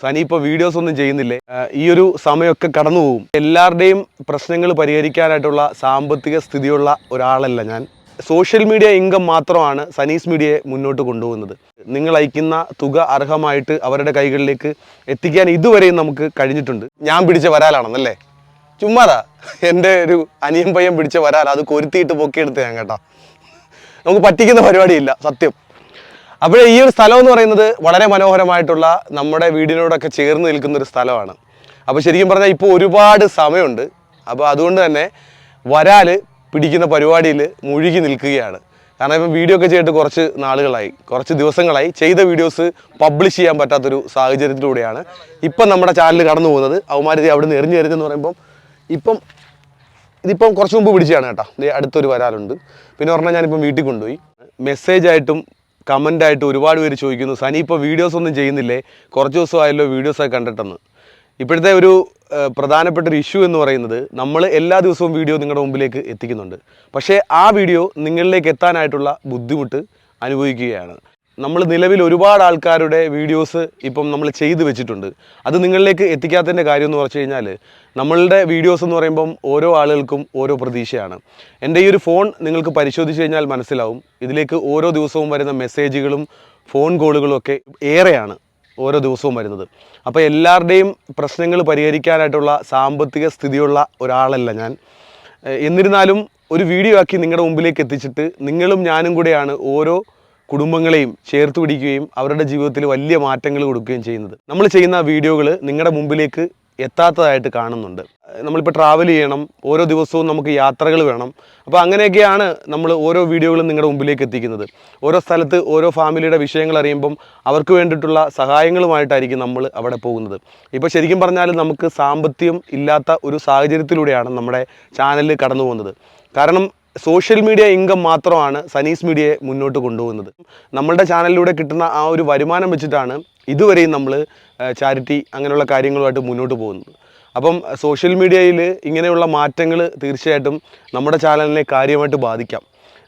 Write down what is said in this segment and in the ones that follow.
സനി ഇപ്പോൾ വീഡിയോസ് ഒന്നും ചെയ്യുന്നില്ലേ? ഈ ഒരു സമയമൊക്കെ കടന്നു പോകും. എല്ലാവരുടെയും പ്രശ്നങ്ങൾ പരിഹരിക്കാനായിട്ടുള്ള സാമ്പത്തിക സ്ഥിതിയുള്ള ഒരാളല്ല ഞാൻ. സോഷ്യൽ മീഡിയ ഇൻകം മാത്രമാണ് സനീസ് മീഡിയയെ മുന്നോട്ട് കൊണ്ടുപോകുന്നത്. നിങ്ങൾ അയക്കുന്ന തുക അർഹമായിട്ട് അവരുടെ കൈകളിലേക്ക് എത്തിക്കാൻ ഇതുവരെയും നമുക്ക് കഴിഞ്ഞിട്ടുണ്ട്. ഞാൻ പിടിച്ച വരാലാണെന്നല്ലേ? ചുമ്മാതാ. എന്റെ ഒരു അനിയൻ പയ്യൻ പിടിച്ച വരാൽ അത് കൊരുത്തിയിട്ട് പൊക്കിയെടുത്ത് ഞാൻ കേട്ടോ. നമുക്ക് പറ്റിക്കുന്ന പരിപാടിയില്ല സത്യം. അപ്പോൾ ഈ ഒരു സ്ഥലം എന്ന് പറയുന്നത് വളരെ മനോഹരമായിട്ടുള്ള നമ്മുടെ വീടിനോടൊക്കെ ചേർന്ന് നിൽക്കുന്ന ഒരു സ്ഥലമാണ്. അപ്പോൾ ശരിക്കും പറഞ്ഞാൽ ഇപ്പോൾ ഒരുപാട് സമയമുണ്ട്. അപ്പോൾ അതുകൊണ്ട് തന്നെ വരാൽ പിടിക്കുന്ന പരിപാടിയിൽ മുഴുകി നിൽക്കുകയാണ്. കാരണം ഇപ്പം വീഡിയോ ഒക്കെ ചെയ്തിട്ട് കുറച്ച് നാളുകളായി. കുറച്ച് ദിവസങ്ങളായി. ചെയ്ത വീഡിയോസ് പബ്ലിഷ് ചെയ്യാൻ പറ്റാത്തൊരു സാഹചര്യത്തിലൂടെയാണ് ഇപ്പം നമ്മുടെ ചാനൽ കടന്നു പോകുന്നത്. അവന്മാരിത് അവിടെ നിന്ന് എറിഞ്ഞ് എറിഞ്ഞെന്ന് പറയുമ്പം ഇപ്പം ഇതിപ്പം കുറച്ച് മുമ്പ് പിടിച്ചതാണ് കേട്ടോ. അടുത്തൊരു വരാലുണ്ട്. പിന്നെ പറഞ്ഞാൽ ഞാനിപ്പം വീട്ടിൽ കൊണ്ടുപോയി. മെസ്സേജ് ആയിട്ടും കമന്റ് ആയിട്ടും ഒരുപാട് പേര് ചോദിക്കുന്നു സനി ഇപ്പോൾ വീഡിയോസ് ഒന്നും ചെയ്യുന്നില്ലേ? കുറച്ച് ദിവസമായല്ലോ വീഡിയോസൊക്കെ കണ്ടിട്ടെന്ന്. ഇപ്പോഴത്തെ ഒരു പ്രധാനപ്പെട്ട ഒരു ഇഷ്യൂ എന്ന് പറയുന്നത് നമ്മൾ എല്ലാ ദിവസവും വീഡിയോ നിങ്ങളുടെ മുമ്പിലേക്ക് എത്തിക്കുന്നുണ്ട്. പക്ഷേ ആ വീഡിയോ നിങ്ങളിലേക്ക് എത്താനായിട്ടുള്ള ബുദ്ധിമുട്ട് അനുഭവിക്കുകയാണ്. നമ്മൾ നിലവിൽ ഒരുപാട് ആൾക്കാരുടെ വീഡിയോസ് ഇപ്പം നമ്മൾ ചെയ്തു വെച്ചിട്ടുണ്ട്. അത് നിങ്ങളിലേക്ക് എത്തിക്കാത്തതിന്റെ കാര്യം എന്ന് പറഞ്ഞു കഴിഞ്ഞാൽ നമ്മളുടെ വീഡിയോസ് എന്ന് പറയുമ്പം ഓരോ ആളുകൾക്കും ഓരോ പ്രതീക്ഷയാണ്. എന്റെ ഈ ഒരു ഫോൺ നിങ്ങൾക്ക് പരിശോധിച്ച് കഴിഞ്ഞാൽ മനസ്സിലാവും. ഇതിലേക്ക് ഓരോ ദിവസവും വരുന്ന മെസ്സേജുകളും ഫോൺ കോളുകളും ഒക്കെ ഏറെയാണ് ഓരോ ദിവസവും വരുന്നത്. അപ്പോൾ എല്ലാവരുടെയും പ്രശ്നങ്ങൾ പരിഹരിക്കാനായിട്ടുള്ള സാമ്പത്തിക സ്ഥിതിയുള്ള ഒരാളല്ല ഞാൻ. എന്നിരുന്നാലും ഒരു വീഡിയോ ആക്കി നിങ്ങളുടെ മുമ്പിലേക്ക് എത്തിച്ചിട്ട് നിങ്ങളും ഞാനും കൂടെയാണ് ഓരോ കുടുംബങ്ങളെയും ചേർത്ത് പിടിക്കുകയും അവരുടെ ജീവിതത്തിൽ വലിയ മാറ്റങ്ങൾ കൊടുക്കുകയും ചെയ്യുന്നത്. നമ്മൾ ചെയ്യുന്ന വീഡിയോകൾ നിങ്ങളുടെ മുമ്പിലേക്ക് എത്താത്തതായിട്ട് കാണുന്നുണ്ട്. നമ്മളിപ്പോൾ ട്രാവൽ ചെയ്യണം ഓരോ ദിവസവും നമുക്ക് യാത്രകൾ വേണം. അപ്പോൾ അങ്ങനെയൊക്കെയാണ് നമ്മൾ ഓരോ വീഡിയോകളും നിങ്ങളുടെ മുമ്പിലേക്ക് എത്തിക്കുന്നത്. ഓരോ സ്ഥലത്ത് ഓരോ ഫാമിലിയുടെ വിഷയങ്ങൾ അറിയുമ്പം അവർക്ക് വേണ്ടിയിട്ടുള്ള സഹായങ്ങളുമായിട്ടായിരിക്കും നമ്മൾ അവിടെ പോകുന്നത്. ഇപ്പോൾ ശരിക്കും പറഞ്ഞാൽ നമുക്ക് സാമ്പത്തികം ഇല്ലാത്ത ഒരു സാഹചര്യത്തിലൂടെയാണ് നമ്മുടെ ചാനലിൽ കടന്നു പോകുന്നത് കാരണം സോഷ്യൽ മീഡിയ ഇൻകം മാത്രമാണ് സനീസ് മീഡിയയെ മുന്നോട്ട് കൊണ്ടുപോകുന്നത്. നമ്മളുടെ ചാനലിലൂടെ കിട്ടുന്ന ആ ഒരു വരുമാനം വെച്ചിട്ടാണ് ഇതുവരെയും നമ്മൾ ചാരിറ്റി അങ്ങനെയുള്ള കാര്യങ്ങളുമായിട്ട് മുന്നോട്ട് പോകുന്നത്. അപ്പം സോഷ്യൽ മീഡിയയിൽ ഇങ്ങനെയുള്ള മാറ്റങ്ങൾ തീർച്ചയായിട്ടും നമ്മുടെ ചാനലിനെ കാര്യമായിട്ട് ബാധിക്കാം.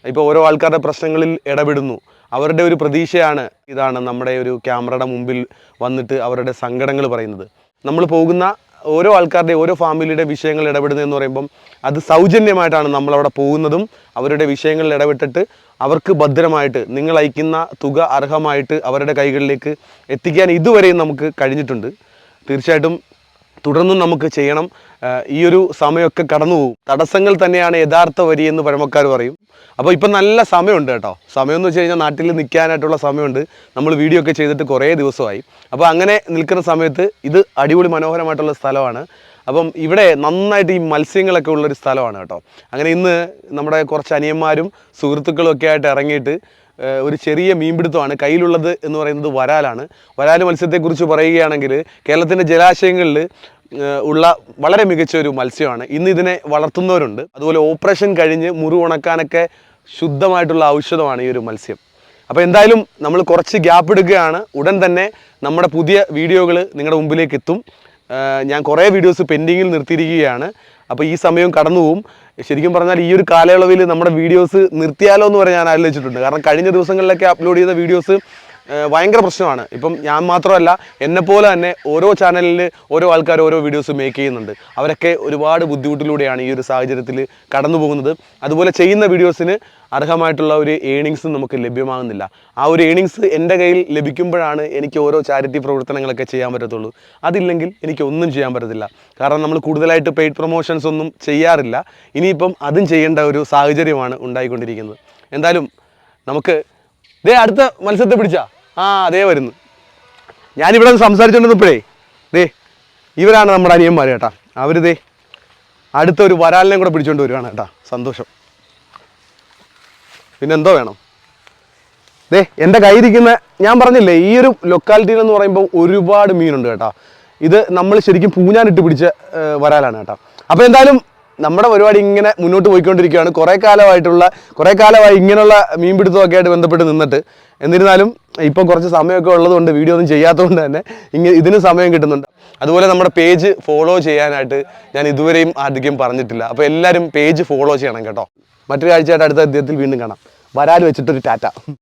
ഇപ്പോൾ ഓരോ ആൾക്കാരുടെ പ്രശ്നങ്ങളിൽ ഇടപെടുന്നു. അവരുടെ ഒരു പ്രതീക്ഷയാണ് ഇതാണ് നമ്മുടെ ഒരു ക്യാമറയുടെ മുമ്പിൽ വന്നിട്ട് അവരുടെ സങ്കടങ്ങൾ പറയുന്നത്. നമ്മൾ പോകുന്ന ഓരോ ആൾക്കാരുടെ ഓരോ ഫാമിലിയുടെ വിഷയങ്ങൾ ഇടപെടുന്നത് എന്ന് പറയുമ്പം അത് സൗജന്യമായിട്ടാണ് നമ്മളവിടെ പോകുന്നതും അവരുടെ വിഷയങ്ങളിൽ ഇടപെട്ടിട്ട് അവർക്ക് ഭദ്രമായിട്ട് നിങ്ങൾ അയക്കുന്ന തുക അർഹമായിട്ട് അവരുടെ കൈകളിലേക്ക് എത്തിക്കാൻ ഇതുവരെയും നമുക്ക് കഴിഞ്ഞിട്ടുണ്ട്. തീർച്ചയായിട്ടും തുടർന്നും നമുക്ക് ചെയ്യണം. ഈ ഒരു സമയമൊക്കെ കടന്നു പോകും. തടസ്സങ്ങൾ തന്നെയാണ് യഥാർത്ഥ വരി എന്ന് പഴമക്കാർ പറയും. അപ്പോൾ ഇപ്പം നല്ല സമയമുണ്ട് കേട്ടോ. സമയം എന്ന് വെച്ച് കഴിഞ്ഞാൽ നാട്ടിൽ നിൽക്കാനായിട്ടുള്ള സമയമുണ്ട്. നമ്മൾ വീഡിയോ ഒക്കെ ചെയ്തിട്ട് കുറേ ദിവസമായി. അപ്പോൾ അങ്ങനെ നിൽക്കുന്ന സമയത്ത് ഇത് അടിപൊളി മനോഹരമായിട്ടുള്ള സ്ഥലമാണ്. അപ്പം ഇവിടെ നന്നായിട്ട് ഈ മത്സ്യങ്ങളൊക്കെ ഉള്ളൊരു സ്ഥലമാണ് കേട്ടോ. അങ്ങനെ ഇന്ന് നമ്മുടെ കുറച്ച് അനിയന്മാരും സുഹൃത്തുക്കളും ഒക്കെ ആയിട്ട് ഇറങ്ങിയിട്ട് ഒരു ചെറിയ മീൻപിടുത്തമാണ് കയ്യിലുള്ളത് എന്ന് പറയുന്നത് വരാലാണ്. വരാൽ മത്സ്യത്തെക്കുറിച്ച് പറയുകയാണെങ്കിൽ കേരളത്തിന്റെ ജലാശയങ്ങളിൽ ഉള്ള വളരെ മികച്ച ഒരു മത്സ്യമാണ്. ഇന്ന് ഇതിനെ വളർത്തുന്നവരുണ്ട്. അതുപോലെ ഓപ്പറേഷൻ കഴിഞ്ഞ് മുറി ഉണക്കാനൊക്കെ ശുദ്ധമായിട്ടുള്ള ഔഷധമാണ് ഈ ഒരു മത്സ്യം. അപ്പോൾ എന്തായാലും നമ്മൾ കുറച്ച് ഗ്യാപ്പ് എടുക്കുകയാണ്. ഉടൻ തന്നെ നമ്മുടെ പുതിയ വീഡിയോകൾ നിങ്ങളുടെ മുമ്പിലേക്ക് എത്തും. ഞാൻ കുറേ വീഡിയോസ് പെൻഡിങ്ങിൽ നിർത്തിയിരിക്കുകയാണ്. അപ്പോൾ ഈ സമയം കടന്നു പോവും. ശരിക്കും പറഞ്ഞാൽ ഈ ഒരു കാലയളവിൽ നമ്മുടെ വീഡിയോസ് നിർത്തിയാലോ എന്ന് പറയാൻ ഞാൻ ആലോചിച്ചിട്ടുണ്ട് കാരണം കഴിഞ്ഞ ദിവസങ്ങളിലൊക്കെ അപ്ലോഡ് ചെയ്ത വീഡിയോസ് ഭയങ്കര പ്രശ്നമാണ്. ഇപ്പം ഞാൻ മാത്രമല്ല എന്നെപ്പോലെ തന്നെ ഓരോ ചാനലിൽ ഓരോ ആൾക്കാർ ഓരോ വീഡിയോസ് മേക്ക് ചെയ്യുന്നുണ്ട്. അവരൊക്കെ ഒരുപാട് ബുദ്ധിമുട്ടിലൂടെയാണ് ഈ ഒരു സാഹചര്യത്തിൽ കടന്നു പോകുന്നത്. അതുപോലെ ചെയ്യുന്ന വീഡിയോസിന് അർഹമായിട്ടുള്ള ഒരു ഏണിങ്സ് നമുക്ക് ലഭ്യമാകുന്നില്ല. ആ ഒരു ഏണിങ്സ് എന്റെ കയ്യിൽ ലഭിക്കുമ്പോഴാണ് എനിക്ക് ഓരോ ചാരിറ്റി പ്രവർത്തനങ്ങളൊക്കെ ചെയ്യാൻ പറ്റത്തുള്ളൂ. അതില്ലെങ്കിൽ എനിക്ക് ഒന്നും ചെയ്യാൻ പറ്റത്തില്ല. കാരണം നമ്മൾ കൂടുതലായിട്ട് പെയ്ഡ് പ്രൊമോഷൻസ് ഒന്നും ചെയ്യാറില്ല. ഇനിയിപ്പം അതും ചെയ്യേണ്ട ഒരു സാഹചര്യമാണ് ഉണ്ടായിക്കൊണ്ടിരിക്കുന്നത്. എന്തായാലും നമുക്ക് ദേ അടുത്ത മത്സരത്തെ പിടിച്ചാ. ആ അതേ വരുന്നു. ഞാനിവിടെ സംസാരിച്ചുകൊണ്ടിരുന്നപ്പോഴേ ദേ ഇവരാണ് നമ്മുടെ അനിയന്മാർ കേട്ടാ. അവർ ദേ അടുത്ത ഒരു വരാലിനെ കൂടെ പിടിച്ചുകൊണ്ട് വരുവാണ് കേട്ടാ. സന്തോഷം. പിന്നെ എന്തോ വേണം. ദേ എന്റെ കയ്യിരിക്കുന്ന ഞാൻ പറഞ്ഞില്ലേ ഈ ഒരു ലൊക്കാലിറ്റിയിൽ എന്ന് പറയുമ്പോൾ ഒരുപാട് മീനുണ്ട് കേട്ടോ. ഇത് നമ്മൾ ശരിക്കും പൂഞ്ഞാനിട്ട് പിടിച്ച വരാലാണ് കേട്ടോ. അപ്പോൾ എന്തായാലും നമ്മുടെ പരിപാടി ഇങ്ങനെ മുന്നോട്ട് പോയിക്കൊണ്ടിരിക്കുകയാണ്. കുറേ കാലമായിട്ടുള്ള കുറേ കാലമായി ഇങ്ങനെയുള്ള മീൻപിടുത്തമൊക്കെ ആയിട്ട് ബന്ധപ്പെട്ട് നിന്നിട്ട്. എന്നിരുന്നാലും ഇപ്പോൾ കുറച്ച് സമയമൊക്കെ ഉള്ളതുകൊണ്ട് വീഡിയോ ഒന്നും ചെയ്യാത്തതുകൊണ്ട് തന്നെ ഇങ്ങനെ ഇതിന് സമയം കിട്ടുന്നുണ്ട്. അതുപോലെ നമ്മുടെ പേജ് ഫോളോ ചെയ്യാനായിട്ട് ഞാൻ ഇതുവരെയും അധികം പറഞ്ഞിട്ടില്ല. അപ്പോൾ എല്ലാവരും പേജ് ഫോളോ ചെയ്യണം കേട്ടോ. മറ്റൊരു കാഴ്ചയായിട്ട് അടുത്ത അദ്ദേഹത്തിൽ വീണ്ടും കാണാം. വരാൽ വെച്ചിട്ടൊരു ടാറ്റ.